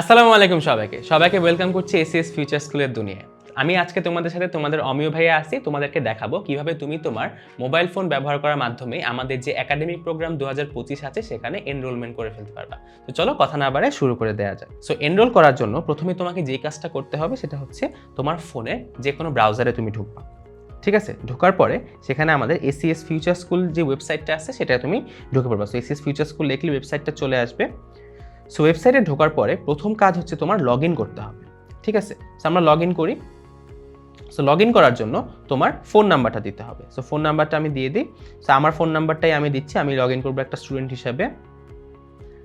আসসালামু আলাইকুম সবাইকে। সবাইকে ওয়েলকাম করছি এসিএস ফিউচার স্কুলের দুনিয়ায়। আমি আজকে তোমাদের সাথে তোমাদের অমিয় ভাইয়া আসি তোমাদেরকে দেখাবো কীভাবে তুমি তোমার মোবাইল ফোন ব্যবহার করার মাধ্যমে আমাদের যে একাডেমিক প্রোগ্রাম দু হাজার পঁচিশ আছে, সেখানে এনরোলমেন্ট করে ফেলতে পারবা। তো চলো কথা না বাড়ায় শুরু করে দেওয়া যায় সো এনরোল করার জন্য প্রথমে তোমাকে যে কাজটা করতে হবে, সেটা হচ্ছে তোমার ফোনে যে কোনো ব্রাউজারে তুমি ঢুকবা। ঠিক আছে? ঢোকার পরে সেখানে আমাদের এসিএস ফিউচার স্কুল যে ওয়েবসাইটটা আছে সেটা তুমি ঢুকে পড়বা। সো এসিএস ফিউচার স্কুল লিখলে ওয়েবসাইটটা চলে আসবে। সো ওয়েবসাইটে ঢোকার পরে প্রথম কাজ হচ্ছে তোমার লগ করতে হবে, ঠিক আছে? সো আমরা লগ করি। সো লগ করার জন্য তোমার ফোন নাম্বারটা দিতে হবে। সো ফোন নাম্বারটা আমি দিয়ে দিই। সো আমার ফোন নাম্বারটাই আমি দিচ্ছি। আমি লগ ইন করব একটা স্টুডেন্ট হিসাবে।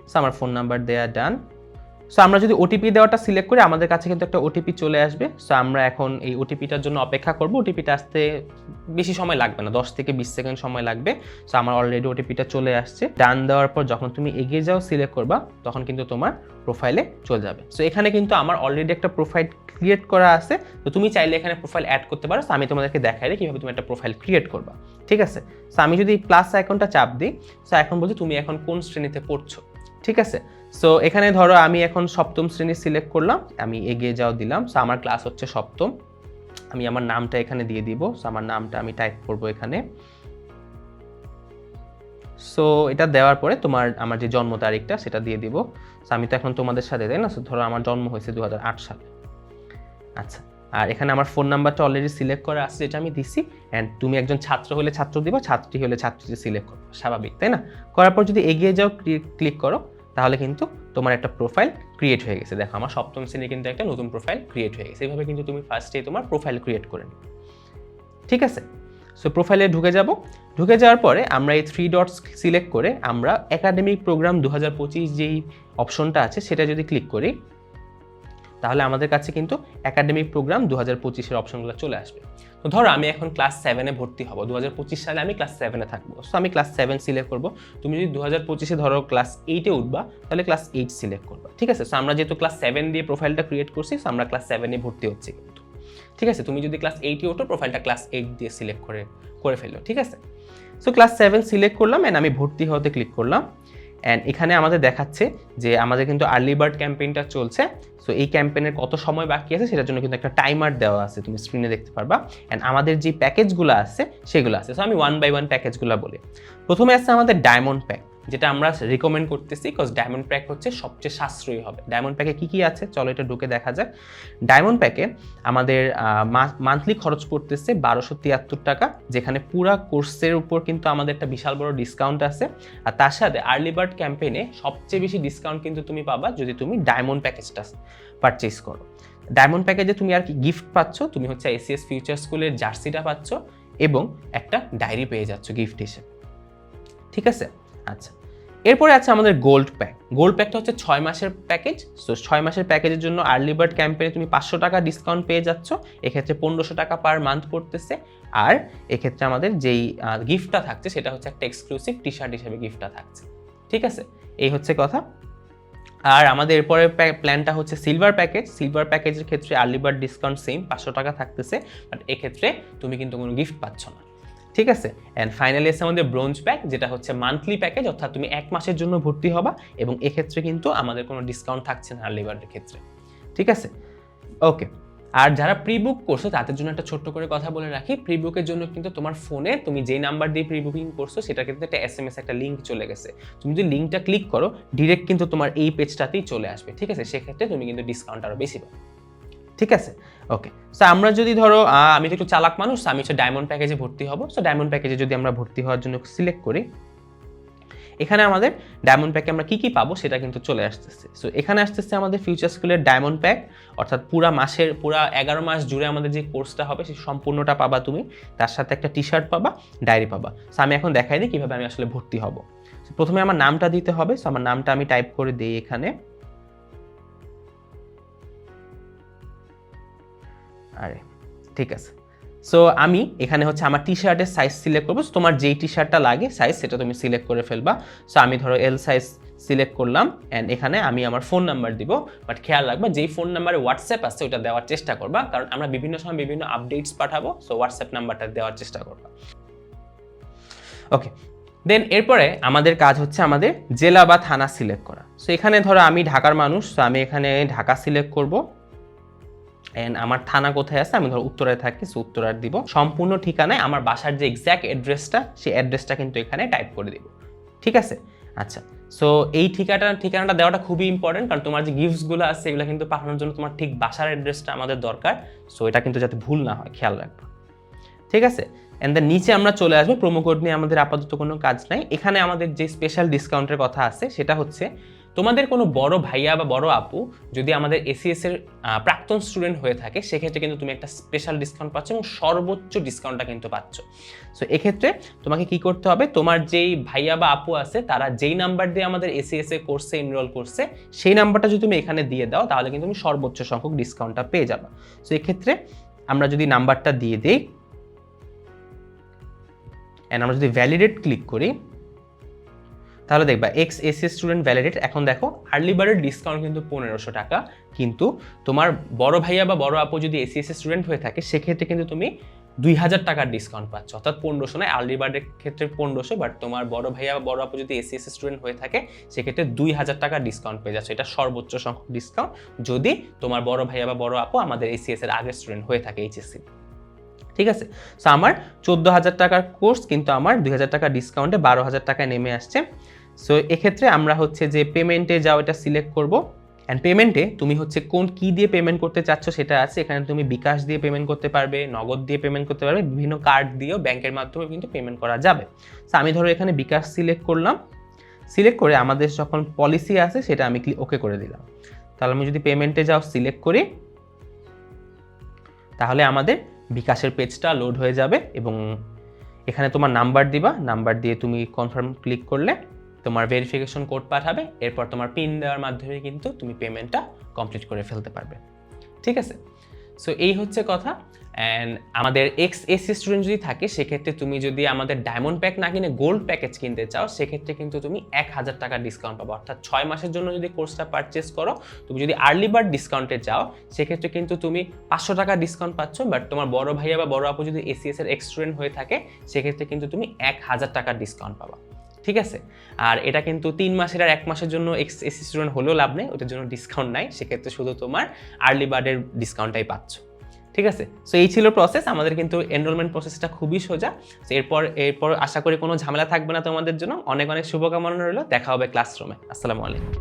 সো আমার ফোন নাম্বার দেয়া ডান সো আমরা যদি ওটিপি দেওয়াটা সিলেক্ট করি, আমাদের কাছে কিন্তু একটা ওটিপি চলে আসবে। সো আমরা এখন এই ওটিপিটার জন্য অপেক্ষা করব। ওটিপিটা আসতে বেশি সময় লাগবে না, দশ থেকে বিশ সেকেন্ড সময় লাগবে। সো আমার অলরেডি ওটিপিটা চলে আসছে। ডান দেওয়ার পর যখন তুমি এগিয়ে যাও সিলেক্ট করবা, তখন কিন্তু তোমার প্রোফাইলে চলে যাবে। সো এখানে কিন্তু আমার অলরেডি একটা প্রোফাইল ক্রিয়েট করা আছে। তো তুমি চাইলে এখানে প্রোফাইল অ্যাড করতে পারো। আমি তোমাদেরকে দেখাই দিই কীভাবে তুমি একটা প্রোফাইল ক্রিয়েট করবা। ঠিক আছে? সো আমি যদি প্লাস আইকনটা চাপ দিই সো এখন বলছি তুমি এখন কোন শ্রেণীতে পড়ছো? ঠিক আছে? সো এখানে ধরো আমি এখন সপ্তম শ্রেণি সিলেক্ট করলাম, আমি এগিয়ে যাও দিলাম। সো আমার ক্লাস হচ্ছে সপ্তম। আমি আমার নামটা এখানে দিয়ে দিব। সো আমার নামটা আমি টাইপ করব এখানে। সো এটা দেওয়ার পরে তোমার, আমার যে জন্ম তারিখটা সেটা দিয়ে দিব। সো আমি তো এখন তোমাদের সাথে, তাই না? So, ধরো আমার জন্ম হয়েছে দু হাজার আট সালে। আচ্ছা আর এখানে আমার ফোন নাম্বারটা অলরেডি সিলেক্ট করা আছে, যেটা আমি দিছি। অ্যান্ড তুমি একজন ছাত্র হলে ছাত্র দিবা, ছাত্রী হলে ছাত্রীটি সিলেক্ট করো স্বাভাবিক, তাই না? করার পর যদি এগিয়ে যাও ক্লিক করো। তাহলে কিন্তু তোমার একটা প্রোফাইল ক্রিয়েট হয়ে গেছে। দেখো, আমার সপ্তম শ্রেণির কিন্তু একটা নতুন প্রোফাইল ক্রিয়েট হয়ে গেছে। এইভাবে কিন্তু তুমি ফার্স্টে তোমার প্রোফাইল ক্রিয়েট করে নিবে ঠিক আছে? সো প্রোফাইলে ঢুকে যাব। ঢুকে যাওয়ার পরে আমরা এই থ্রি ডটস সিলেক্ট করে আমরা একাডেমিক প্রোগ্রাম দু হাজার পঁচিশ যেই অপশনটা আছে, সেটা যদি ক্লিক করি, তাহলে আমাদের কাছে কিন্তু একাডেমিক প্রোগ্রাম দু হাজার পঁচিশের অপশনগুলো চলে আসবে। ধরো আমি এখন ক্লাস সেভেনে ভর্তি হব দু সালে আমি ক্লাস সেভেনে থাকব। সো আমি ক্লাস সেভেন সিলেক্ট করব। তুমি যদি দু হাজার পঁচিশে ধরো ক্লাস এইটে উঠবা, তাহলে ক্লাস এইট সিলেক্ট করবা, ঠিক আছে? সো আমরা যেহেতু ক্লাস সেভেন দিয়ে প্রোফাইলটা ক্রিয়েট করছি সো আমরা ক্লাস সেভেনে ভর্তি হচ্ছি কিন্তু, ঠিক আছে? তুমি যদি ক্লাস এইটে ওঠো প্রোফাইলটা ক্লাস এইট দিয়ে সিলেক্ট করে করে ফেলো ঠিক আছে? সো ক্লাস সেভেন সিলেক্ট করলাম অ্যান্ড আমি ভর্তি হতে ক্লিক করলাম। অ্যান্ড এখানে আমাদের দেখাচ্ছে যে আমাদের কিন্তু আর্লি বার্ড ক্যাম্পেইনটা চলছে। সো এই ক্যাম্পেইনের কত সময় বাকি আছে সেটার জন্য কিন্তু একটা টাইমার দেওয়া আছে, তুমি স্ক্রিনে দেখতে পারবা। অ্যান্ড আমাদের যে প্যাকেজগুলো আছে, সেগুলো আছে। সো আমি ওয়ান বাই ওয়ান প্যাকেজগুলো বলি। প্রথমে আছে আমাদের ডায়মন্ড প্যাক যেটা আমরা রিকমেন্ড করতেছি বিকজ ডায়মন্ড প্যাক হচ্ছে সবচেয়ে সাশ্রয়ী হবে। ডায়মন্ড প্যাকে কী কী আছে? চলো এটা ঢুকে দেখা যাক। ডায়মন্ড প্যাকে আমাদের মান্থলি খরচ পড়তেছে বারোশো তিয়াত্তর টাকা, যেখানে পুরা কোর্সের উপর কিন্তু আমাদের একটা বিশাল বড় ডিসকাউন্ট আছে। আর তার সাথে আর্লি বার্ড ক্যাম্পেইনে সবচেয়ে বেশি ডিসকাউন্ট কিন্তু তুমি পাবা যদি তুমি ডায়মন্ড প্যাকেজটা পারচেস করো। ডায়মন্ড প্যাকেজে তুমি আর কি গিফট পাচ্ছ? তুমি হচ্ছে এসিএস ফিউচার স্কুলের জার্সিটা পাচ্ছ এবং একটা ডায়েরি পেয়ে যাচ্ছ গিফট হিসেবে। ঠিক আছে? আচ্ছা। এরপরে আছে আমাদের গোল্ড প্যাক গোল্ড প্যাকটা হচ্ছে ছয় মাসের প্যাকেজ সো ছয় মাসের প্যাকেজের জন্য আর্লি বার্ড ক্যাম্পেনে তুমি পাঁচশো টাকা ডিসকাউন্ট পেয়ে যাচ্ছ। এক্ষেত্রে পনেরোশো টাকা পার মান্থ পড়তেছে। আর এক্ষেত্রে আমাদের যেই গিফটটা থাকছে, সেটা হচ্ছে একটা এক্সক্লুসিভ টি শার্ট হিসেবে গিফটটা থাকছে। ঠিক আছে? এই হচ্ছে কথা। আর আমাদের এরপরে প্ল্যানটা হচ্ছে সিলভার প্যাকেজ সিলভার প্যাকেজের ক্ষেত্রে আর্লি বার্ড ডিসকাউন্ট সেম পাঁচশো টাকা থাকতেছে। বাট এক্ষেত্রে তুমি কিন্তু কোনো গিফট পাচ্ছ না। ঠিক আছে? অ্যান্ড ফাইনালি আছে আমাদের ব্রোঞ্জ প্যাক যেটা হচ্ছে মান্থলি প্যাকেজ অর্থাৎ তুমি এক মাসের জন্য ভর্তি হবা এবং এক্ষেত্রে কিন্তু আমাদের কোনো ডিসকাউন্ট থাকছে না আর্লি বার্ডের ক্ষেত্রে। ঠিক আছে? ওকে আর যারা প্রি বুক করছ, তাদের জন্য একটা ছোট্ট করে কথা বলে রাখি। প্রি বুকের জন্য কিন্তু তোমার ফোনে তুমি যেই নাম্বার দিয়ে প্রি বুকিং করছ, সেটা কিন্তু একটা এস এম এস একটা লিঙ্ক চলে গেছে। তুমি যদি লিঙ্কটা ক্লিক করো ডিরেক্ট কিন্তু তোমার এই পেজটাতেই চলে আসবে। ঠিক আছে? সেক্ষেত্রে তুমি কিন্তু ডিসকাউন্ট আরও বেশি পাবে। ঠিক আছে? ওকে সো আমরা যদি ধরো আমি তো একটু চালাক মানুষ, আমি হচ্ছে ডায়মন্ড প্যাকেজে ভর্তি হব। সো ডায়মন্ড প্যাকেজে যদি আমরা ভর্তি হওয়ার জন্য সিলেক্ট করি, এখানে আমাদের ডায়মন্ড প্যাকে আমরা কি কি পাবো সেটা কিন্তু চলে আসতেছে। সো এখানে আসতেছে আমাদের ফিউচার স্কুলের ডায়মন্ড প্যাক অর্থাৎ পুরা মাসের, পুরা এগারো মাস জুড়ে আমাদের যে কোর্সটা হবে, সেই সম্পূর্ণটা পাবা তুমি। তার সাথে একটা টি শার্ট পাবা ডায়েরি পাবা। সো আমি এখন দেখাই দিই কীভাবে আমি আসলে ভর্তি হব। প্রথমে আমার নামটা দিতে হবে। সো আমার নামটা আমি টাইপ করে দিই এখানে। আরে, ঠিক আছে। সো আমি এখানে হচ্ছে আমার টি শার্টের সাইজ সিলেক্ট করব তোমার যেই টি শার্টটা লাগে সাইজ সেটা তুমি সিলেক্ট করে ফেলবা। সো আমি ধরো এল সাইজ সিলেক্ট করলাম অ্যান্ড এখানে আমি আমার ফোন নাম্বার দিব। বাট খেয়াল রাখবা, যেই ফোন নাম্বারে হোয়াটসঅ্যাপ আছে ওটা দেওয়ার চেষ্টা করবা। কারণ আমরা বিভিন্ন সময় বিভিন্ন আপডেটস পাঠাবো সো হোয়াটসঅ্যাপ নাম্বারটা দেওয়ার চেষ্টা করবা। ওকে দেন এরপরে আমাদের কাজ হচ্ছে আমাদের জেলা বা থানা সিলেক্ট করা। সো এখানে ধরো আমি ঢাকার মানুষ তো আমি এখানে ঢাকা সিলেক্ট করব। অ্যান্ড আমার থানা কোথায় আছে? আমি ধরো উত্তরায় থাকি সো উত্তরার দিব। সম্পূর্ণ ঠিকানায় আমার বাসার যে এক্স্যাক্ট অ্যাড্রেসটা সেই অ্যাড্রেসটা কিন্তু এখানে টাইপ করে দিব। ঠিক আছে? আচ্ছা সো এই ঠিকানা ঠিকানাটা দেওয়াটা খুবই ইম্পর্টেন্ট কারণ তোমার যে গিফটসগুলো আছে, এগুলো কিন্তু পাঠানোর জন্য তোমার ঠিক বাসার অ্যাড্রেসটা আমাদের দরকার। সো এটা কিন্তু যাতে ভুল না হয়, খেয়াল রাখবা। ঠিক আছে? অ্যান্ড দেন নিচে আমরা চলে আসব। প্রোমো কোড নিয়ে আমাদের আপাতত কোনো কাজ নাই। এখানে আমাদের যে স্পেশাল ডিসকাউন্টের কথা আছে, সেটা হচ্ছে তোমাদের কোনো বড় ভাইয়া বা বড় আপু যদি আমাদের এসিএস এর প্রাক্তন স্টুডেন্ট হয়ে থাকে, সেক্ষেত্রে কিন্তু তুমি একটা স্পেশাল ডিসকাউন্ট পাচ্ছ এবং সর্বোচ্চ ডিসকাউন্টটা কিন্তু পাচ্ছ। সো এক্ষেত্রে তোমাকে কি করতে হবে? তোমার যেই ভাইয়া বা আপু আছে, তারা যেই নাম্বার দিয়ে আমাদের এসিএস এ কোর্সে এনরোল করছে, সেই নাম্বারটা যদি তুমি এখানে দিয়ে দাও, তাহলে কিন্তু তুমি সর্বোচ্চ সংখ্যক ডিসকাউন্টটা পেয়ে যাবে। সো এক্ষেত্রে আমরা যদি নাম্বারটা দিয়ে দিই অ্যান্ড আমরা যদি ভ্যালিডেট ক্লিক করি তাহলে দেখবা X S AC student validate এখন দেখো আর্লি বার্ডের ডিসকাউন্ট কিন্তু পনেরোশো টাকা। কিন্তু তোমার বড় ভাইয়া বা বড় আপু যদি এসি এসি স্টুডেন্ট হয়ে থাকে, সেক্ষেত্রে কিন্তু তুমি দুই হাজার টাকার ডিসকাউন্ট পাচ্ছ। অর্থাৎ পনেরোশো নয় আর্লি বার্ডের ক্ষেত্রে পনেরোশো বাট তোমার বড় ভাইয়া বা বড় আপু যদি এসি এসি স্টুডেন্ট হয়ে থাকে, সেক্ষেত্রে দুই হাজার টাকার ডিসকাউন্ট পেয়ে যাচ্ছে। এটা সর্বোচ্চ সংখ্যক ডিসকাউন্ট যদি তোমার বড় ভাইয়া বা বড় আপু আমাদের এসিএস এর আগের স্টুডেন্ট হয়ে থাকে এইচএসসি ঠিক আছে? সো আমার চোদ্দ হাজার টাকার কোর্স কিন্তু আমার দুই হাজার টাকা ডিসকাউন্টে বারো হাজার টাকায় নেমে আসছে। সো এক্ষেত্রে আমরা হচ্ছে যে পেমেন্টে যাও এটা সিলেক্ট করব। অ্যান্ড পেমেন্টে তুমি হচ্ছে কোন কি দিয়ে পেমেন্ট করতে চাচ্ছ সেটা আছে। এখানে তুমি বিকাশ দিয়ে পেমেন্ট করতে পারবে, নগদ দিয়ে পেমেন্ট করতে পারবে, বিভিন্ন কার্ড দিয়েও ব্যাংকের মাধ্যমে কিন্তু পেমেন্ট করা যাবে। সো আমি ধরো এখানে বিকাশ সিলেক্ট করলাম। সিলেক্ট করে আমাদের যখন পলিসি আছে সেটা আমি ওকে করে দিলাম। তাহলে আমি যদি পেমেন্টে যাও সিলেক্ট করি, তাহলে আমাদের বিকাশের পেজটা লোড হয়ে যাবে এবং এখানে তোমার নাম্বার দিবা নাম্বার দিয়ে তুমি কনফার্ম ক্লিক করলে তোমার ভেরিফিকেশন কোড পাঠাবে, এরপর তোমার পিন দেওয়ার মাধ্যমে কিন্তু তুমি পেমেন্টটা কমপ্লিট করে ফেলতে পারবে। ঠিক আছে? সো এই হচ্ছে কথা। অ্যান্ড আমাদের এক্স এসি স্টুডেন্ট যদি থাকে, সেক্ষেত্রে তুমি যদি আমাদের ডায়মন্ড প্যাক না কিনে গোল্ড প্যাকেজ কিনতে চাও, সেক্ষেত্রে কিন্তু তুমি এক হাজার টাকার ডিসকাউন্ট পাবো। অর্থাৎ ছয় মাসের জন্য যদি কোর্সটা পারচেস করো, তুমি যদি আর্লি বার্ড ডিসকাউন্টে যাও, সেক্ষেত্রে কিন্তু তুমি পাঁচশো টাকা ডিসকাউন্ট পাচ্ছ। বাট তোমার বড় ভাইয়া বা বড় আপু যদি এসিএস এর এক্স স্টুডেন্ট হয়ে থাকে, সেক্ষেত্রে কিন্তু তুমি এক হাজার টাকার ডিসকাউন্ট পাবা। ঠিক আছে? আর এটা কিন্তু তিন মাসের আর এক মাসের জন্য এক্স এসি স্টুডেন্ট হলেও লাভ নেই ওটার জন্য ডিসকাউন্ট নাই, সেক্ষেত্রে শুধু তোমার আর্লি বার্ডের ডিসকাউন্টটাই পাচ্ছ। ঠিক আছে? সো এই ছিল প্রসেস আমাদের কিন্তু এনরোলমেন্ট প্রসেসটা খুবই সোজা। এরপর এরপর আশা করি কোনো ঝামেলা থাকবে না তোমাদের জন্য। অনেক অনেক শুভকামনা রইল, দেখা হবে ক্লাসরুমে আসসালামু আলাইকুম।